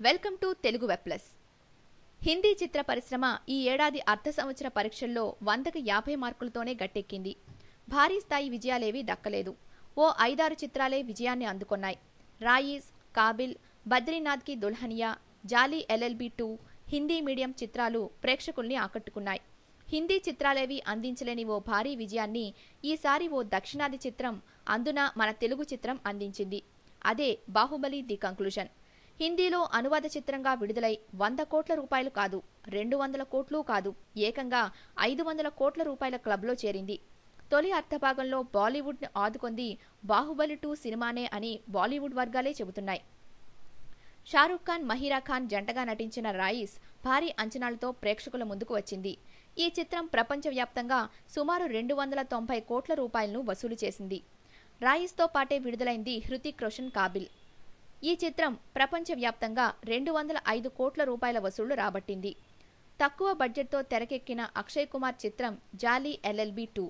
Welcome to Telugu web plus. Hindi చిత్ర పరిశ్రమ ఈ ఏడాది అర్ధ సంవత్సర పరీక్షల్లో వందకు యాభై మార్కులతోనే గట్టెక్కింది. భారీ స్థాయి విజయాలేవీ దక్కలేదు. ఓ ఐదారు చిత్రాలే విజయాన్ని అందుకున్నాయి. Raees Kaabil బద్రీనాథ్కి Dulhania Jolly LLB two Hindi medium చిత్రాలు ప్రేక్షకుల్ని ఆకట్టుకున్నాయి. హిందీ చిత్రాలేవి అందించలేని ఓ భారీ విజయాన్ని ఈసారి ఓ దక్షిణాది చిత్రం అందున మన తెలుగు చిత్రం అందించింది. అదే బాహుబలి ది కంక్లూజన్. హిందీలో అనువాద చిత్రంగా విడుదలై వంద కోట్ల రూపాయలు కాదు రెండు వందల కోట్లు కాదు ఏకంగా ఐదు వందల కోట్ల రూపాయల క్లబ్లో చేరింది. తొలి అర్థభాగంలో బాలీవుడ్ని ఆదుకొంది బాహుబలి టూ సినిమానే అని బాలీవుడ్ వర్గాలే చెబుతున్నాయి. షారుఖ్ ఖాన్ మహీరా ఖాన్ జంటగా నటించిన రాయిస్ భారీ అంచనాలతో ప్రేక్షకుల ముందుకు వచ్చింది. ఈ చిత్రం ప్రపంచవ్యాప్తంగా సుమారు రెండు వందల తొంభై కోట్ల రూపాయలను వసూలు చేసింది. రాయిస్తో పాటే విడుదలైంది హృతిక్ రోషన్ కాబిల్. ఈ చిత్రం ప్రపంచవ్యాప్తంగా రెండు వందల ఐదు కోట్ల రూపాయల వసూళ్ళు రాబట్టింది. తక్కువ బడ్జెట్తో తెరకెక్కిన అక్షయ్ కుమార్ చిత్రం జాలీ ఎల్ఎల్బి టూ.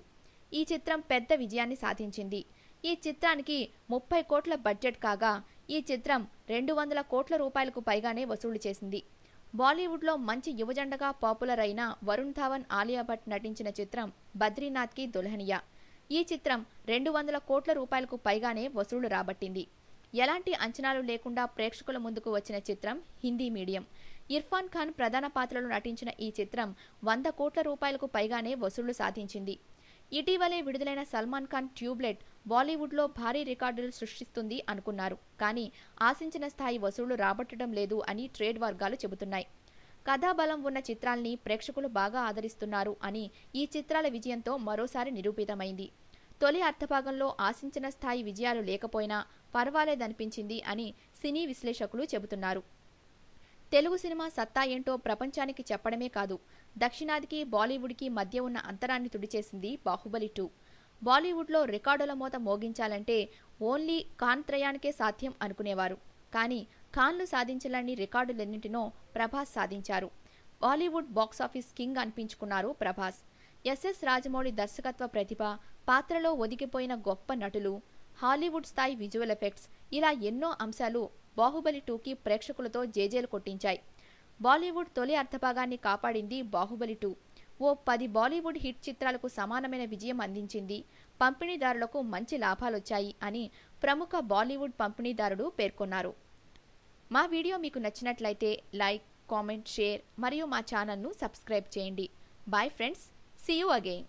ఈ చిత్రం పెద్ద విజయాన్ని సాధించింది. ఈ చిత్రానికి ముప్పై కోట్ల బడ్జెట్ కాగా ఈ చిత్రం రెండు వందల కోట్ల రూపాయలకు పైగానే వసూలు చేసింది. బాలీవుడ్లో మంచి యువజండగా పాపులర్ అయిన వరుణ్ ధావన్ ఆలియా భట్ నటించిన చిత్రం బద్రీనాథ్కి దుల్హనియా. ఈ చిత్రం రెండు వందల కోట్ల రూపాయలకు పైగానే వసూళ్ళు రాబట్టింది. ఎలాంటి అంచనాలు లేకుండా ప్రేక్షకుల ముందుకు వచ్చిన చిత్రం హిందీ మీడియం. ఇర్ఫాన్ ఖాన్ ప్రధాన పాత్రలో నటించిన ఈ చిత్రం వంద కోట్ల రూపాయలకు పైగానే వసూళ్ళు సాధించింది. ఇటీవలే విడుదలైన సల్మాన్ ఖాన్ ట్యూబ్లెట్ బాలీవుడ్లో భారీ రికార్డులు సృష్టిస్తుంది అనుకున్నారు. కానీ ఆశించిన స్థాయి వసూళ్ళు రాబట్టడం లేదు అని ట్రేడ్ వర్గాలు చెబుతున్నాయి. కథాబలం ఉన్న చిత్రాల్ని ప్రేక్షకులు బాగా ఆదరిస్తున్నారు అని ఈ చిత్రాల విజయంతో మరోసారి నిరూపితమైంది. తొలి అర్థభాగంలో ఆశించిన స్థాయి విజయాలు లేకపోయినా పర్వాలేదనిపించింది అని సినీ విశ్లేషకులు చెబుతున్నారు. తెలుగు సినిమా సత్తా ఏంటో ప్రపంచానికి చెప్పడమే కాదు దక్షిణాదికి బాలీవుడ్కి మధ్య ఉన్న అంతరాన్ని తుడిచేసింది బాహుబలి టూ. బాలీవుడ్లో రికార్డుల మోత మోగించాలంటే ఓన్లీ ఖాన్ త్రయానికే సాధ్యం అనుకునేవారు. కానీ ఖాన్లు సాధించాలని రికార్డులన్నింటినో ప్రభాస్ సాధించారు. బాలీవుడ్ బాక్సాఫీస్ కింగ్ అనిపించుకున్నారు ప్రభాస్. ఎస్ఎస్ రాజమౌళి దర్శకత్వ ప్రతిభ పాత్రలో ఒదిగిపోయిన గొప్ప నటులు హాలీవుడ్ స్థాయి విజువల్ ఎఫెక్ట్స్ ఇలా ఎన్నో అంశాలు బాహుబలి టూకి ప్రేక్షకులతో జేజేలు కొట్టించాయి. బాలీవుడ్ తొలి అర్ధభాగాన్ని కాపాడింది బాహుబలి టూ. ఓ పది బాలీవుడ్ హిట్ చిత్రాలకు సమానమైన విజయం అందించింది. పంపిణీదారులకు మంచి లాభాలొచ్చాయి అని ప్రముఖ బాలీవుడ్ పంపిణీదారుడు పేర్కొన్నారు. మా వీడియో మీకు నచ్చినట్లయితే లైక్ కామెంట్ షేర్ మరియు మా ఛానల్ను సబ్స్క్రైబ్ చేయండి. Bye friends! See you again.